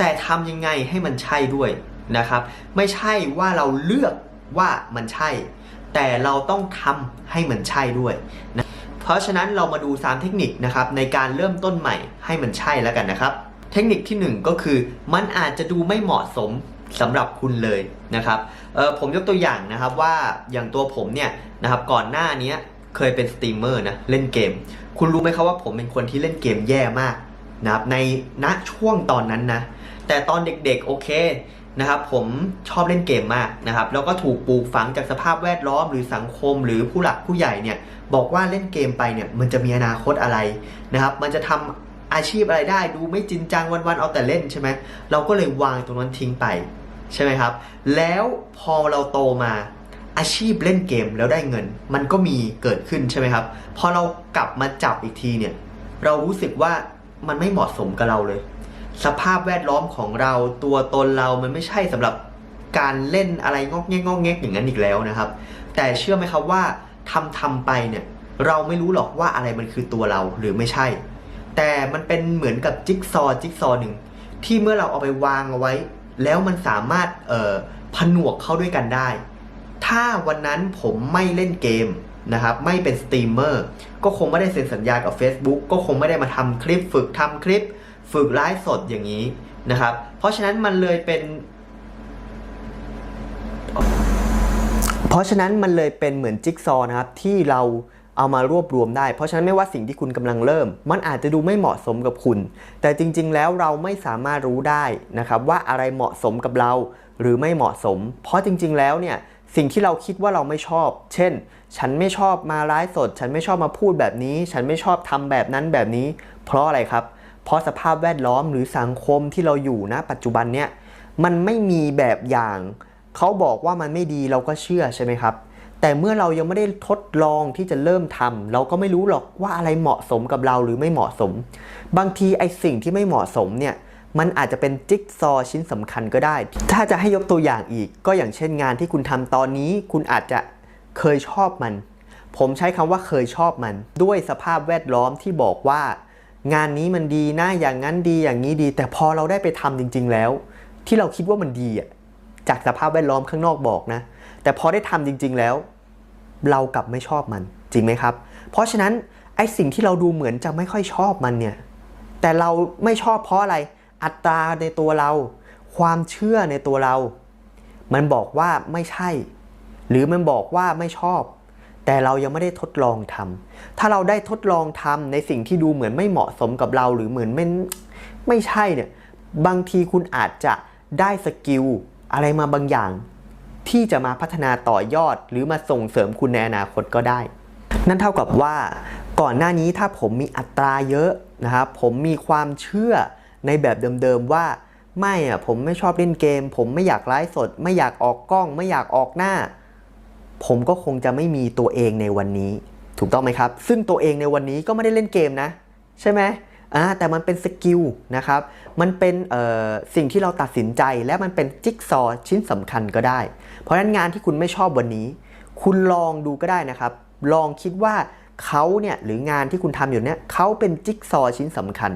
แต่ทำยังไงให้มันใช่ด้วยนะครับ ไม่ใช่ว่าเราเลือกว่ามันใช่ แต่เราต้องทำให้มันใช่ด้วยนะเพราะฉะนั้นเรามาดู 3 เทคนิคนะครับในการเริ่มต้นใหม่ให้มันใช่แล้วกันนะครับ เทคนิคทีหนึ่1 ก็คือ มันอาจจะดูไม่เหมาะสมสำหรับคุณเลยนะครับเออผมยกตัวอย่างนะครับว่าอย่างตัวผมเนี่ยนะครับก่อนหน้านี้เคยเป็นสตรีมเมอร์นะเล่นเกม คุณรู้ไหมครับว่าผมเป็นคนที่เล่นเกมแย่มากนะครับในณช่วงตอนนั้นนะ แต่ตอนเด็กๆโอเคนะครับผมชอบเล่นเกมมากนะครับแล้วก็ถูกปลูกฝังจากสภาพแวดล้อมหรือสังคมหรือผู้หลักผู้ใหญ่เนี่ยบอกว่าเล่นเกมไปเนี่ยมันจะมีอนาคตอะไรนะครับมันจะทำอาชีพอะไรได้ดูไม่จริงจังวันๆเอาแต่เล่นใช่ไหมเราก็เลยวางตรงนั้นทิ้งไปใช่ไหมครับ แล้วพอเราโตมาอาชีพเล่นเกมแล้วได้เงิน มันก็มีเกิดขึ้นใช่ไหมครับ พอเรากลับมาจับอีกทีเนี่ยเรารู้สึกว่ามันไม่เหมาะสมกับเราเลย สภาพแวดล้อมของเราตัวตนเรามันไม่ใช่สำหรับการเล่นอะไรงอกแงกงอกแงกอย่างนั้นอีกแล้วนะครับ แต่เชื่อไหมครับว่าทำทำไปเนี่ยเราไม่รู้หรอกว่าอะไรมันคือตัวเราหรือไม่ใช่ แต่มันเป็นเหมือนกับจิ๊กซอว์จิ๊กซอว์หนึ่งที่เมื่อเราเอาไปวางเอาไว้ แล้วมันสามารถเอ่อผนวกเข้าด้วยกันได้ ถ้าวันนั้นผมไม่เล่นเกมนะครับไม่เป็นสตรีมเมอร์ก็คงไม่ได้เซ็นสัญญากับ Facebook ก็คงไม่ได้มาทำคลิปฝึกทำคลิป ฝึกไลฟ์สดอย่างนี้นะครับ เพราะฉะนั้นมันเลยเป็น เพราะฉะนั้นมันเลยเป็นเหมือนจิ๊กซอว์นะครับที่เราเอามารวบรวมได้ เพราะฉะนั้นไม่ว่าสิ่งที่คุณกำลังเริ่ม มันอาจจะดูไม่เหมาะสมกับคุณ แต่จริง ๆ แล้วเราไม่สามารถรู้ได้นะครับว่าอะไรเหมาะสมกับเรา หรือไม่เหมาะสม เพราะจริง ๆ แล้วเนี่ยสิ่งที่เราคิดว่าเราไม่ชอบ เช่น ฉันไม่ชอบมาไลฟ์สด ฉันไม่ชอบมาพูดแบบนี้ ฉันไม่ชอบทำแบบนั้นแบบนี้ เพราะอะไรครับเเพราะสภาพแวดล้อมหรือสังคมที่เราอยู่นะ ปัจจุบันเนี่ยมันไม่มีแบบอย่าง เขาบอกว่ามันไม่ดีเราก็เชื่อใช่ไหมครับ แต่เมื่อเรายังไม่ได้ทดลองที่จะเริ่มทำเราก็ไม่รู้หรอกว่าอะไรเหมาะสมกับเราหรือไม่เหมาะสม บางทีไอสิ่งที่ไม่เหมาะสมเนี่ยมันอาจจะเป็นจิ๊กซอว์ชิ้นสำคัญก็ได้ ถ้าจะให้ยกตัวอย่างอีก ก็อย่างเช่นงานที่คุณทำตอนนี้ คุณอาจจะเคยชอบมัน ผมใช้คำว่าเคยชอบมัน ด้วยสภาพแวดล้อมที่บอกว่า งานนี้มันดีนะอย่างนั้นดีอย่างนี้ดี แต่พอเราได้ไปทำจริง ๆ แล้ว ที่เราคิดว่ามันดีอะจากสภาพแวดล้อมข้างนอกบอกนะ แต่พอได้ทำจริง ๆ แล้ว เรากลับไม่ชอบมันจริงไหมครับ เพราะฉะนั้นไอ้สิ่งที่เราดูเหมือนจะไม่ค่อยชอบมันเนี่ยแต่เราไม่ชอบเพราะอะไรอัตราในตัวเรา ความเชื่อในตัวเรา มันบอกว่าไม่ใช่ หรือมันบอกว่าไม่ชอบ แต่เรายังไม่ได้ทดลองทำถ้าเราได้ทดลองทำในสิ่งที่ดูเหมือนไม่เหมาะสมกับเราหรือเหมือนไม่ไม่ใช่เนี่ย บางทีคุณอาจจะได้สกิลอะไรมาบางอย่าง ที่จะมาพัฒนาต่อยอด หรือมาส่งเสริมคุณในอนาคตก็ได้ นั่นเท่ากับว่าก่อนหน้านี้ถ้าผมมีอัตราเยอะนะครับผมมีความเชื่อในแบบเดิมๆว่าไม่อะผมไม่ชอบเล่นเกม ผมไม่อยากไลฟ์สด ไม่อยากออกกล้อง ไม่อยากออกหน้า ผมก็คงจะไม่มีตัวเองในวันนี้ ถูกต้องไหมครับ ซึ่งตัวเองในวันนี้ก็ไม่ได้เล่นเกมนะ ใช่ไหมอ่าแต่มันเป็นสกิลนะครับ มันเป็นเอ่อสิ่งที่เราตัดสินใจและมันเป็นจิ๊กซอชิ้นสำคัญก็ได้ เพราะฉะนั้นงานที่คุณไม่ชอบวันนี้ คุณลองดูก็ได้นะครับ ลองคิดว่าเขาเนี่ยหรืองานที่คุณทำอยู่เนี่ยเขาเป็นจิ๊กซอชิ้นสำคัญ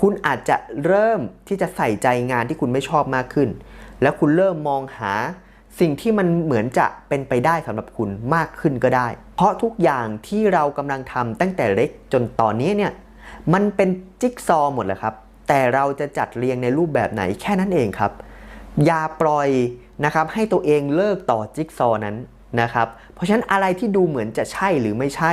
คุณอาจจะเริ่มที่จะใส่ใจงานที่คุณไม่ชอบมากขึ้น แล้วคุณเริ่มมองหา สิ่งที่มันเหมือนจะเป็นไปได้สำหรับคุณมากขึ้นก็ได้ เพราะทุกอย่างที่เรากำลังทำตั้งแต่เล็กจนตอนนี้เนี่ยมันเป็นจิ๊กซอว์หมดแหละครับ แต่เราจะจัดเรียงในรูปแบบไหนแค่นั้นเองครับ อย่าปล่อยนะครับให้ตัวเองเลิกต่อจิ๊กซอวนั้นนะครับ เพราะฉะนั้นอะไรที่ดูเหมือนจะใช่หรือไม่ใช่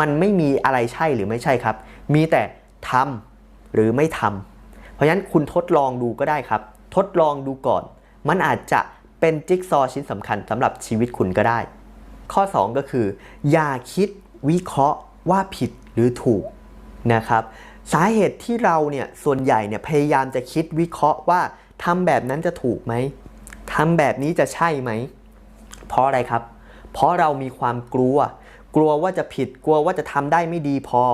มันไม่มีอะไรใช่หรือไม่ใช่ครับ มีแต่ทำหรือไม่ทำเพราะฉะนั้นคุณทดลองดูก็ได้ครับ ทดลองดูก่อน มันอาจจะ เป็นจิ๊กซอว์ชิ้นสำคัญสำหรับชีวิตคุณก็ได้ ข้อ 2 ก็คือ อย่าคิดวิเคราะห์ว่าผิดหรือถูกนะครับ สาเหตุที่เราเนี่ยส่วนใหญ่เนี่ยพยายามจะคิดวิเคราะห์ว่าทำแบบนั้นจะถูกไหมทำแบบนี้จะใช่ไหม เพราะอะไรครับ เพราะเรามีความกลัว กลัวว่าจะผิดกลัวว่าจะทำได้ไม่ดีพอ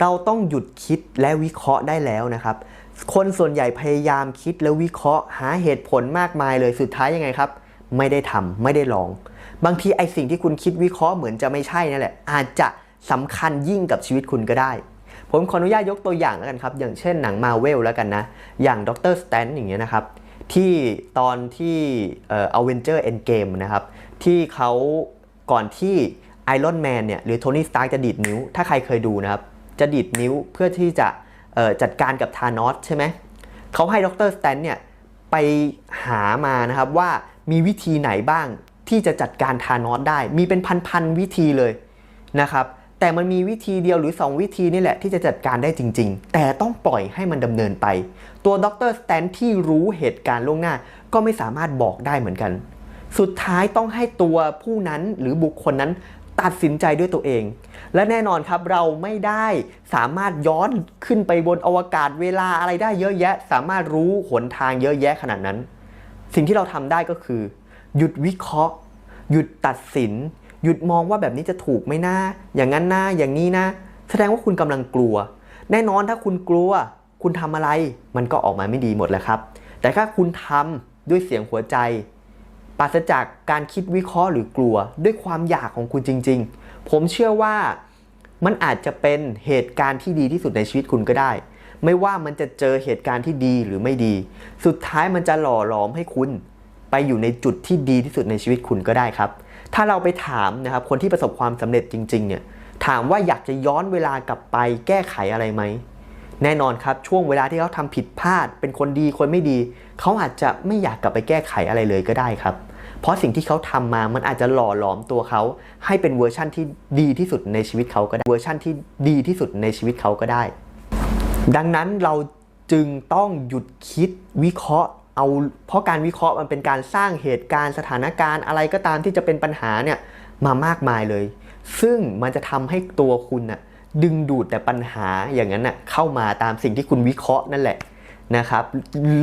เราต้องหยุดคิดและวิเคราะห์ได้แล้วนะครับ คนส่วนใหญ่พยายามคิดและวิเคราะห์ หาเหตุผลมากมายเลยสุดท้ายยังไงครับ ไม่ได้ทำไม่ได้ลอง บางทีไอสิ่งที่คุณคิดวิเคราะห์เหมือนจะไม่ใช่นั่นแหละ อาจจะสำคัญยิ่งกับชีวิตคุณก็ได้ ผมขออนุญาตยกตัวอย่างแล้วกันครับ อย่างเช่นหนังมาเวลแล้วกันนะ อย่างด็อกเตอร์สแตนอย่างเงี้ยนะครับ ที่ตอนที่เอ่อเวนเจอร์เอ็นเกมนะครับ ที่เขาก่อนที่ไอรอนแมนเนี่ยหรือโทนี่สตาร์จะดีดนิ้ว ถ้าใครเคยดูนะครับ จะดีดนิ้วเพื่อที่จะ จัดการกับธานอสใช่ไหมเขาให้ดรสแตนเนี่ยไปหามานะครับว่ามีวิธีไหนบ้างที่จะจัดการธานอสได้ มีเป็นพันๆวิธีเลยนะครับแต่มันมีวิธีเดียวหรือ 2 วิธีนี่แหละที่จะจัดการได้จริง ๆ แต่ต้องปล่อยให้มันดำเนินไป ตัวดรสแตนที่รู้เหตุการณ์ล่วงหน้า ก็ไม่สามารถบอกได้เหมือนกัน สุดท้ายต้องให้ตัวผู้นั้นหรือบุคคลนั้น ตัดสินใจด้วยตัวเอง และแน่นอนครับเราไม่ได้สามารถย้อนขึ้นไปบนอวกาศเวลาอะไรได้เยอะแยะ สามารถรู้หนทางเยอะแยะขนาดนั้น สิ่งที่เราทำได้ก็คือ หยุดวิเคราะห์ หยุดตัดสิน หยุดมองว่าแบบนี้จะถูกไหมนะ อย่างนั้นนะอย่างนี้นะ แสดงว่าคุณกำลังกลัว แน่นอนถ้าคุณกลัว คุณทำอะไร มันก็ออกมาไม่ดีหมดแหละครับ แต่ถ้าคุณทำด้วยเสียงหัวใจ ปราศจากการคิดวิเคราะห์หรือกลัวด้วยความอยากของคุณจริง ๆ ผมเชื่อว่ามันอาจจะเป็นเหตุการณ์ที่ดีที่สุดในชีวิตคุณก็ได้ ไม่ว่ามันจะเจอเหตุการณ์ที่ดีหรือไม่ดี สุดท้ายมันจะหล่อหลอมให้คุณ ไปอยู่ในจุดที่ดีที่สุดในชีวิตคุณก็ได้ครับ ถ้าเราไปถามนะครับคนที่ประสบความสำเร็จจริงๆเนี่ยถามว่าอยากจะย้อนเวลากลับไปแก้ไขอะไรไหมแน่นอนครับช่วงเวลาที่เขาทำผิดพลาด เป็นคนดีคนไม่ดี เขาอาจจะไม่อยากกลับไปแก้ไขอะไรเลยก็ได้ครับ เพราะสิ่งที่เขาทำมามันอาจจะหล่อหลอมตัวเขาให้เป็นเวอร์ชั่นที่ดีที่สุดในชีวิตเขาก็ได้เวอร์ชั่นที่ดีที่สุดในชีวิตเขาก็ได้ ดังนั้นเราจึงต้องหยุดคิดวิเคราะห์เอาเพราะการวิเคราะห์มันเป็นการสร้างเหตุการณ์สถานการณ์อะไรก็ตามที่จะเป็นปัญหาเนี่ยมามากมายเลย ซึ่งมันจะทำให้ตัวคุณน่ะดึงดูดแต่ปัญหาอย่างนั้นน่ะเข้ามาตามสิ่งที่คุณวิเคราะห์นั่นแหละนะครับ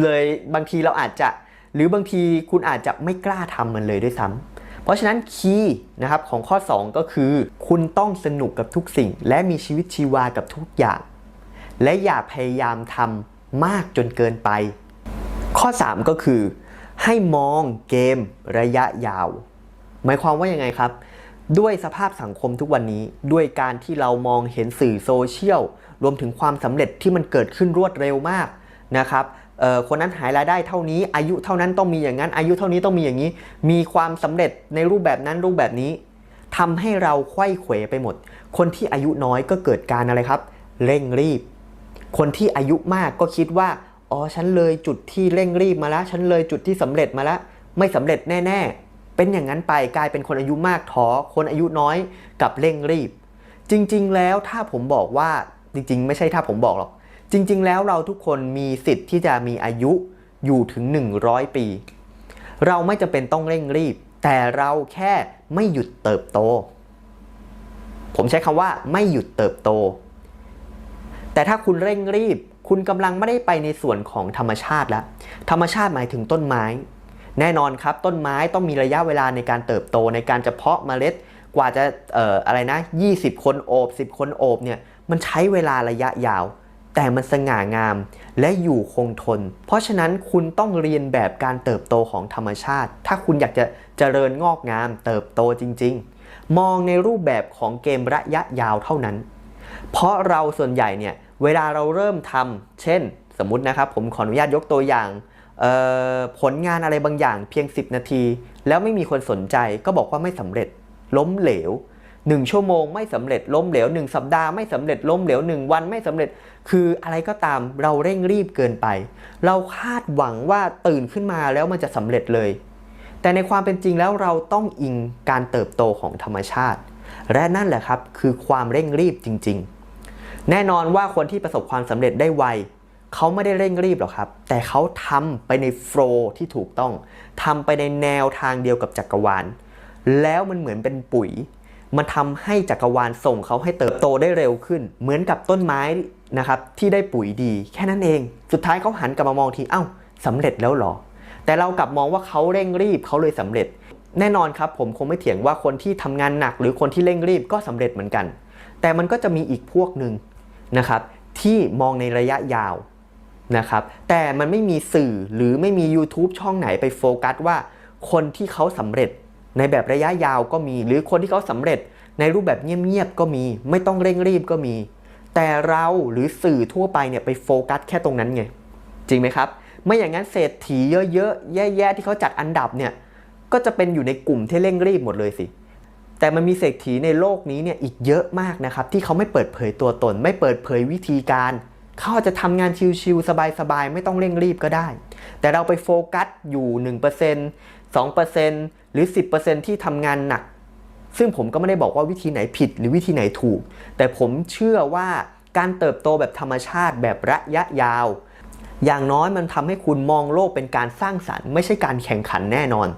เลยบางทีเราอาจจะ หรือบางทีคุณอาจจะไม่กล้าทำมันเลยด้วยซ้ำเพราะฉะนั้นคีย์นะครับของข้อ 2 ก็คือ คุณต้องสนุกกับทุกสิ่ง และมีชีวิตชีวากับทุกอย่าง และอย่าพยายามทำมากจนเกินไป ข้อ 3 ก็คือ ให้มองเกมระยะยาว หมายความว่ายังไงครับด้วยสภาพสังคมทุกวันนี้ ด้วยการที่เรามองเห็นสื่อโซเชียล รวมถึงความสำเร็จที่มันเกิดขึ้นรวดเร็วมากนะครับ คนนั้นหายรายได้เท่านี้ อายุเท่านั้นต้องมีอย่างนั้น อายุเท่านี้ต้องมีอย่างนี้ มีความสำเร็จในรูปแบบนั้นรูปแบบนี้ทำให้เราไข้เขวไปหมด คนที่อายุน้อยก็เกิดการอะไรครับ เร่งรีบ คนที่อายุมากก็คิดว่าอ๋อฉันเลยจุดที่เร่งรีบมาแล้วฉันเลยจุดที่สำเร็จมาแล้วไม่สำเร็จแน่ ๆ เป็นอย่างนั้นไปกลายเป็นคนอายุมากท้อคนอายุน้อยกับเร่งรีบ จริง ๆ แล้วถ้าผมบอกว่าจริง ๆ ไม่ใช่ถ้าผมบอกหรอก จริง ๆ แล้วเราทุกคนมีสิทธิ์ที่จะมีอายุอยู่ถึง 100 ปี เราไม่จำเป็นต้องเร่งรีบ แต่เราแค่ไม่หยุดเติบโต ผมใช้คำว่าไม่หยุดเติบโต แต่ถ้าคุณเร่งรีบ คุณกำลังไม่ได้ไปในส่วนของธรรมชาติแล้ว ธรรมชาติหมายถึงต้นไม้ แน่นอนครับต้นไม้ต้องมีระยะเวลาในการเติบโตในการจะเพาะเมล็ดกว่าจะอออะไรนะ 20 คนโอบ 10 คนโอบเนี่ยมันใช้เวลาระยะยาว แต่มันสง่างามและอยู่คงทน เพราะฉะนั้นคุณต้องเรียนแบบการเติบโตของธรรมชาติ ถ้าคุณอยากจะเจริญงอกงาม เติบโตจริง ๆ มองในรูปแบบของเกมระยะยาวเท่านั้น เพราะเราส่วนใหญ่เนี่ยเวลาเราเริ่มทำเช่น สมมตินะครับ ผมขออนุญาตยกตัวอย่างผลงานอะไรบางอย่างเพียง 10 นาที แล้วไม่มีคนสนใจก็บอกว่าไม่สำเร็จ ล้มเหลว 1 ชั่วโมงไม่สำเร็จล้มเหลว 1 สัปดาห์ไม่สำเร็จล้มเหลว 1 วันไม่สำเร็จ คืออะไรก็ตามเราเร่งรีบเกินไป เราคาดหวังว่าตื่นขึ้นมาแล้วมันจะสำเร็จเลย แต่ในความเป็นจริงแล้วเราต้องอิงการเติบโตของธรรมชาติ และนั่นแหละครับคือความเร่งรีบจริง ๆ แน่นอนว่าคนที่ประสบความสำเร็จได้ไวเขาไม่ได้เร่งรีบหรอกครับ แต่เขาทำไปในโฟล์ที่ถูกต้องทำไปในแนวทางเดียวกับจักรวาล แล้วมันเหมือนเป็นปุ๋ย มันทำให้จักรวาลส่งเขาให้เติบโตได้เร็วขึ้น เหมือนกับต้นไม้นะครับที่ได้ปุ๋ยดีแค่นั้นเอง สุดท้ายเขาหันกลับมามองทีเอ้าสำเร็จแล้วหรอ แต่เรากลับมองว่าเขาเร่งรีบเขาเลยสำเร็จ แน่นอนครับผมคงไม่เถียงว่าคนที่ทำงานหนัก หรือคนที่เร่งรีบก็สำเร็จเหมือนกัน แต่มันก็จะมีอีกพวกหนึ่งนะครับที่มองในระยะยาวนะครับแต่มันไม่มีสื่อหรือไม่มี YouTube ช่องไหนไปโฟกัสว่า คนที่เขาสำเร็จ ในแบบระยะยาวก็มี หรือคนที่เขาสำเร็จในรูปแบบเงียบๆก็มี ไม่ต้องเร่งรีบก็มี แต่เราหรือสื่อทั่วไปเนี่ยไปโฟกัสแค่ตรงนั้นไง จริงไหมครับ ไม่อย่างนั้นเศรษฐีเยอะๆ แย่ๆ ที่เขาจัดอันดับเนี่ย ก็จะเป็นอยู่ในกลุ่มที่เร่งรีบหมดเลยสิ แต่มันมีเศรษฐีในโลกนี้เนี่ยอีกเยอะมากนะครับ ที่เขาไม่เปิดเผยตัวตน ไม่เปิดเผยวิธีการ เขาอาจจะทำงานชิวๆสบายๆ ไม่ต้องเร่งรีบก็ได้ แต่เราไปโฟกัสอยู่ 1% 2%หรือ 10%ที่ทำงานหนัก ซึ่งผมก็ไม่ได้บอกว่าวิธีไหนผิดหรือวิธีไหนถูก แต่ผมเชื่อว่าการเติบโตแบบธรรมชาติแบบระยะยาว อย่างน้อยมันทำให้คุณมองโลกเป็นการสร้างสรรค์ ไม่ใช่การแข่งขันแน่นอน